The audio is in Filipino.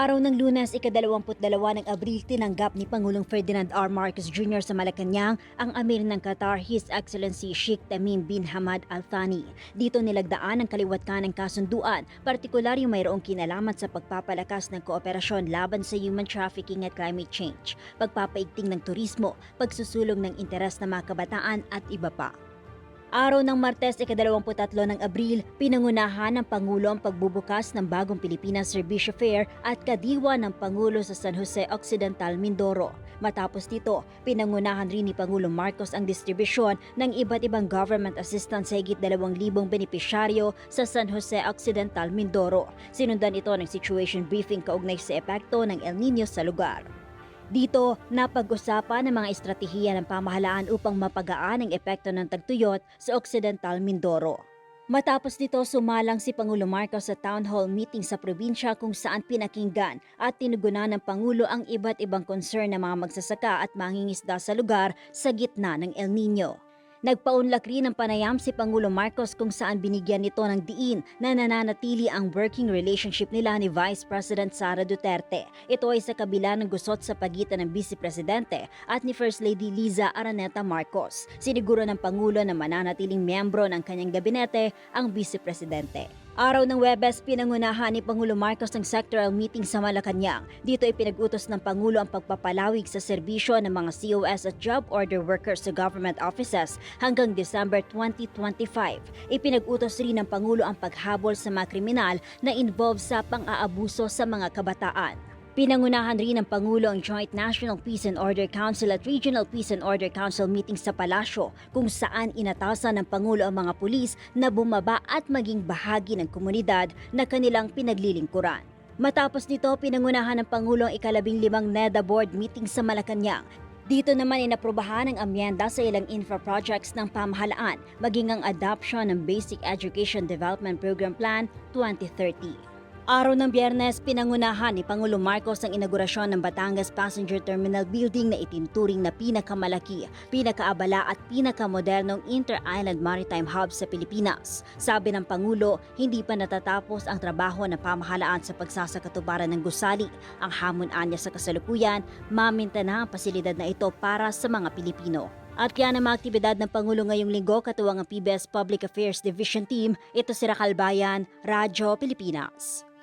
Araw ng lunes, ikadalawamput-dalawa ng Abril, tinanggap ni Pangulong Ferdinand R. Marcos Jr. sa Malacanang ang Amir ng Qatar, His Excellency Sheikh Tamim bin Hamad Al Thani. Dito nilagdaan ang kaliwatkan ng kasunduan, partikular yung mayroong kinalaman sa pagpapalakas ng kooperasyon laban sa human trafficking at climate change, pagpapaigting ng turismo, pagsusulong ng interes ng mga kabataan at iba pa. Araw ng Martes, ikadalawamput-tatlo ng Abril, pinangunahan ng Pangulo ang pagbubukas ng bagong Pilipinas Servicio Fair at kadiwa ng Pangulo sa San Jose Occidental, Mindoro. Matapos dito, pinangunahan rin ni Pangulo Marcos ang distribusyon ng iba't ibang government assistance sa higit 2,000 benepisyaryo sa San Jose Occidental, Mindoro. Sinundan ito ng situation briefing kaugnay sa epekto ng El Nino sa lugar. Dito, napag-usapan ng mga estratehiya ng pamahalaan upang mapagaan ang epekto ng tagtuyot sa Occidental Mindoro. Matapos nito, sumalang si Pangulo Marcos sa town hall meeting sa probinsya kung saan pinakinggan at tinugunan ng Pangulo ang iba't ibang concern ng mga magsasaka at mangingisda sa lugar sa gitna ng El Nino. Nagpaunlak rin ng panayam si Pangulo Marcos kung saan binigyan nito ng diin na nananatili ang working relationship nila ni Vice President Sara Duterte. Ito ay sa kabila ng gusot sa pagitan ng Vice Presidente at ni First Lady Liza Araneta Marcos. Siniguro ng Pangulo na mananatiling miyembro ng kanyang gabinete ang Vice Presidente. Araw ng Webes, pinangunahan ni Pangulo Marcos ng sectoral meeting sa Malacanang. Dito ay pinag-utos ng Pangulo ang pagpapalawig sa serbisyo ng mga COS at job order workers sa government offices hanggang December 2025. Ipinag-utos rin ng Pangulo ang paghabol sa mga kriminal na involved sa pang-aabuso sa mga kabataan. Pinangunahan rin ng Pangulo ang Joint National Peace and Order Council at Regional Peace and Order Council meeting sa Palasyo kung saan inatasan ng Pangulo ang mga pulis na bumaba at maging bahagi ng komunidad na kanilang pinaglilingkuran. Matapos nito, pinangunahan ng Pangulo ang ikalabing limang NEDA board meeting sa Malacanang dito naman inaprobahan ang amyenda sa ilang infra projects ng pamahalaan, maging ang adoption ng Basic Education Development Program Plan 2030. Araw ng biyernes, pinangunahan ni Pangulo Marcos ang inaugurasyon ng Batangas Passenger Terminal Building na itinturing na pinakamalaki, pinakaabala at pinakamodernong inter-island maritime hub sa Pilipinas. Sabi ng Pangulo, hindi pa natatapos ang trabaho ng pamahalaan sa pagsasakatuparan ng gusali. Ang hamon anya sa kasalukuyan, maminta na ang pasilidad na ito para sa mga Pilipino. At kaya ng mga aktibidad ng Pangulo ngayong linggo katuwang ang PBS Public Affairs Division Team, ito si Racal Bayan, Radyo Pilipinas.